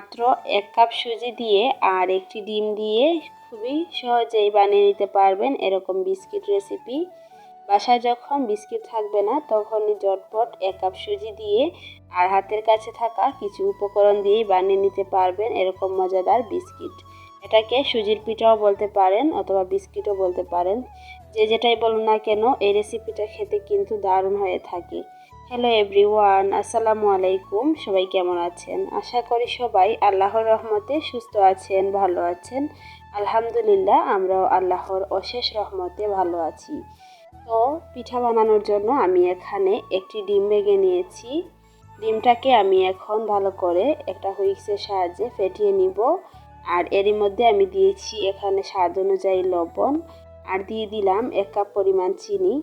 মাত্র এক কাপ সুজি দিয়ে আর একটি ডিম দিয়ে খুবই সহজেই বানিয়ে নিতে পারবেন এরকম বিস্কিট রেসিপি। বাসায় যখন বিস্কিট থাকবে না, তখনই জটপট এক কাপ সুজি দিয়ে আর হাতের কাছে থাকা কিছু উপকরণ দিয়েই বানিয়ে নিতে পারবেন এরকম মজাদার বিস্কিট। এটাকে সুজির পিঠাও বলতে পারেন অথবা বিস্কিটও বলতে পারেন। যে যেটাই বলুন না কেন, এই রেসিপিটা খেতে কিন্তু দারুণ হয়ে থাকে। হ্যালো এভরিওয়ান আসসালামু আলাইকুম সবাই কেমন আছেন? আশা করি সবাই আল্লাহর রহমতে সুস্থ আছেন, ভালো আছেন। আলহামদুলিল্লাহ, আমরাও আল্লাহর অশেষ রহমতে ভালো আছি। তো, পিঠা বানানোর জন্য আমি এখানে একটি ডিম বেগে নিয়েছি। ডিমটাকে আমি এখন ভালো করে একটা হুইক্সের সাহায্যে ফেটিয়ে নিব। আর এরই মধ্যে আমি দিয়েছি এখানে স্বাদ অনুযায়ী লবণ। আর দিয়ে দিলাম এক কাপ পরিমাণ চিনি।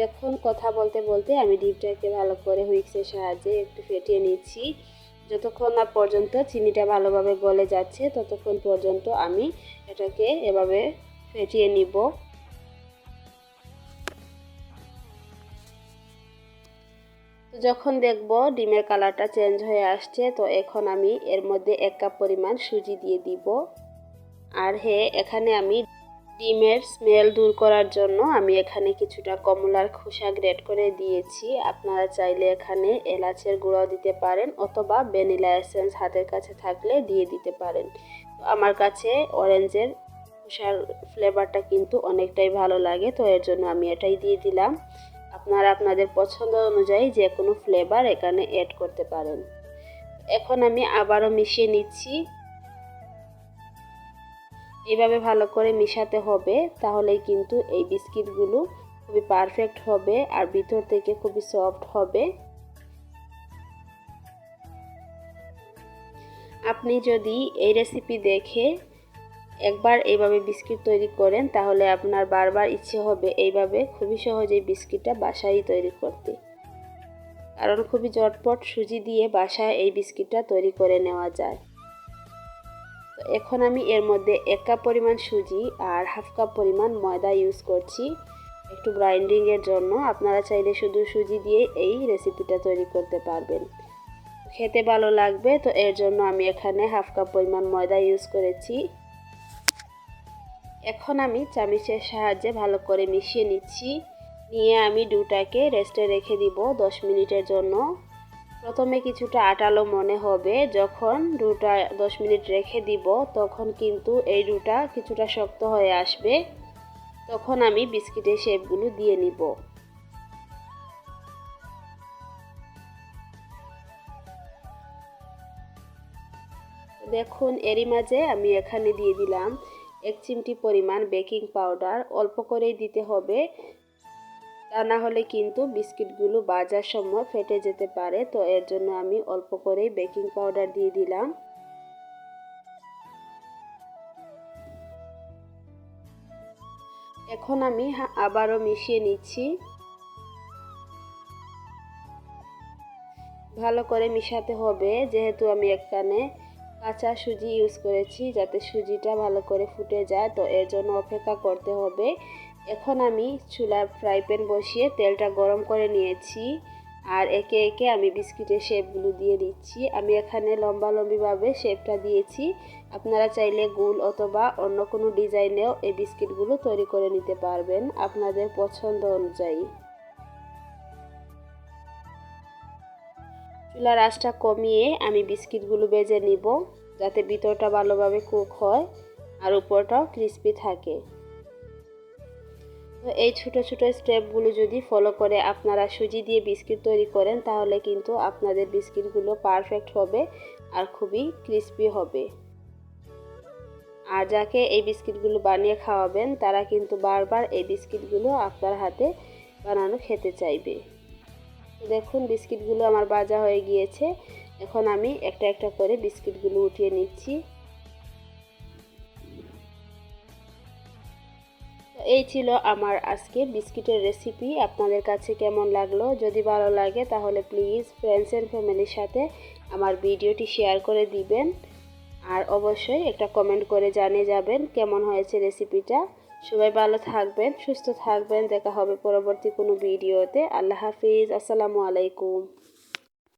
দেখুন, কথা বলতে বলতে আমি ডিপটাকে ভালো করে হুইক্সের সাহায্যে একটু ফেটিয়ে নিচ্ছি। যতক্ষণ না পর্যন্ত চিনিটা ভালোভাবে গলে যাচ্ছে, ততক্ষণ পর্যন্ত আমি এটাকে এভাবে ফেটিয়ে নিব। তো যখন দেখব ডিমের কালারটা চেঞ্জ হয়ে আসছে, তো এখন আমি এর মধ্যে এক কাপ পরিমাণ সুজি দিয়ে দিব। আর হে, এখানে আমি ডিমের স্মেল দূর করার জন্য আমি এখানে কিছুটা কমলার খোসা গ্রেট করে দিয়েছি। আপনারা চাইলে এখানে এলাচের গুঁড়াও দিতে পারেন অথবা ভ্যানিলা এসেন্স হাতের কাছে থাকলে দিয়ে দিতে পারেন। তো আমার কাছে অরেঞ্জের খোসার ফ্লেভারটা কিন্তু অনেকটাই ভালো লাগে, তো এর জন্য আমি এটাই দিয়ে দিলাম। আপনারা আপনাদের পছন্দ অনুযায়ী যে কোনো ফ্লেভার এখানে অ্যাড করতে পারেন। এখন আমি আবারও মিশিয়ে নিচ্ছি। এভাবে ভালো করে মিশাতে হবে, তাহলেই কিন্তু এই বিস্কিটগুলো খুবই পারফেক্ট হবে আর ভিতর থেকে খুবই সফট হবে। আপনি যদি এই রেসিপি দেখে একবার এইভাবে বিস্কিট তৈরি করেন, তাহলে আপনার বারবার ইচ্ছে হবে এইভাবে খুবই সহজেই বিস্কিটটা বাসায় তৈরি করতে। কারণ খুবই জটপট সুজি দিয়ে বাসায় এই বিস্কিটটা তৈরি করে নেওয়া যায়। তো এখন আমি এর মধ্যে এক কাপ পরিমাণ সুজি আর হাফ কাপ পরিমাণ ময়দা ইউজ করছি। একটু গ্রাইন্ডিংয়ের জন্য। আপনারা চাইলে শুধু সুজি দিয়ে এই রেসিপিটা তৈরি করতে পারবেন। খেতে ভালো লাগবে, তো এর জন্য আমি এখানে হাফ কাপ পরিমাণ ময়দা ইউজ করেছি। এখন আমি চামিচের সাহায্যে ভালো করে মিশিয়ে নিচ্ছি। নিয়ে আমি ডুটাকে রেস্টে রেখে দিব দশ মিনিটের জন্য। প্রথমে কিছুটা আটালো মনে হবে, যখন ডুটা দশ মিনিট রেখে দিব, তখন কিন্তু এই ডুটা কিছুটা শক্ত হয়ে আসবে। তখন আমি বিস্কিটের শেপগুলো দিয়ে নিব। দেখুন, এরই মাঝে আমি এখানে দিয়ে দিলাম এক চিমটি পরিমাণ বেকিং পাউডার। অল্প করেই দিতে হবে। তা না হলে কিন্তু বিস্কিটগুলো বাজার সময় ফেটে যেতে পারে, তো এর জন্য আমি অল্প করেই বেকিং পাউডার দিয়ে দিলাম। এখন আমি আবারও মিশিয়ে নিচ্ছি। ভালো করে মিশাতে হবে, যেহেতু আমি এখানে কাঁচা সুজি ইউজ করেছি, যাতে সুজিটা ভালো করে ফুটে যায়, তো এর জন্য অপেক্ষা করতে হবে। এখন আমি চুলা ফ্রাই প্যান বসিয়ে তেলটা গরম করে নিয়েছি আর একে একে আমি বিস্কিটের শেপগুলো দিয়ে দিচ্ছি। আমি এখানে লম্বা লম্বিভাবে শেপটা দিয়েছি। আপনারা চাইলে গুল অথবা অন্য কোনো ডিজাইনেও এই বিস্কিটগুলো তৈরি করে নিতে পারবেন আপনাদের পছন্দ অনুযায়ী। চুলার আঁচটা কমিয়ে আমি বিস্কিটগুলো বেজে নিব যাতে ভিতরটা ভালোভাবে কুক হয় আর উপরটাও ক্রিস্পি থাকে। তো এই ছোটো ছোটো স্টেপগুলো যদি ফলো করে আপনারা সুজি দিয়ে বিস্কিট তৈরি করেন, তাহলে কিন্তু আপনাদের বিস্কিটগুলো পারফেক্ট হবে আর খুবই ক্রিস্পি হবে। আর যাকে এই বিস্কিটগুলো বানিয়ে খাওয়াবেন, তারা কিন্তু বারবার এই বিস্কিটগুলো আপনার হাতে বানানো খেতে চাইবে। দেখুন, বিস্কিটগুলো আমার বাজা হয়ে গিয়েছে। এখন আমি একটা একটা করে বিস্কিটগুলো উঠিয়ে নিচ্ছি। এই ছিল আমার আজকে বিস্কিটের রেসিপি আপনাদের কাছে কেমন লাগল? যদি ভালো লাগে, তাহলে প্লিজ ফ্রেন্ডস অ্যান্ড ফ্যামিলির সাথে আমার ভিডিওটি শেয়ার করে দিবেন। আর অবশ্যই একটা কমেন্ট করে জানিয়ে যাবেন কেমন হয়েছে রেসিপিটা সবাই ভালো থাকবেন, সুস্থ থাকবেন। দেখা হবে পরবর্তী কোনো ভিডিওতে। আল্লাহ হাফিজ। আসসালামু আলাইকুম।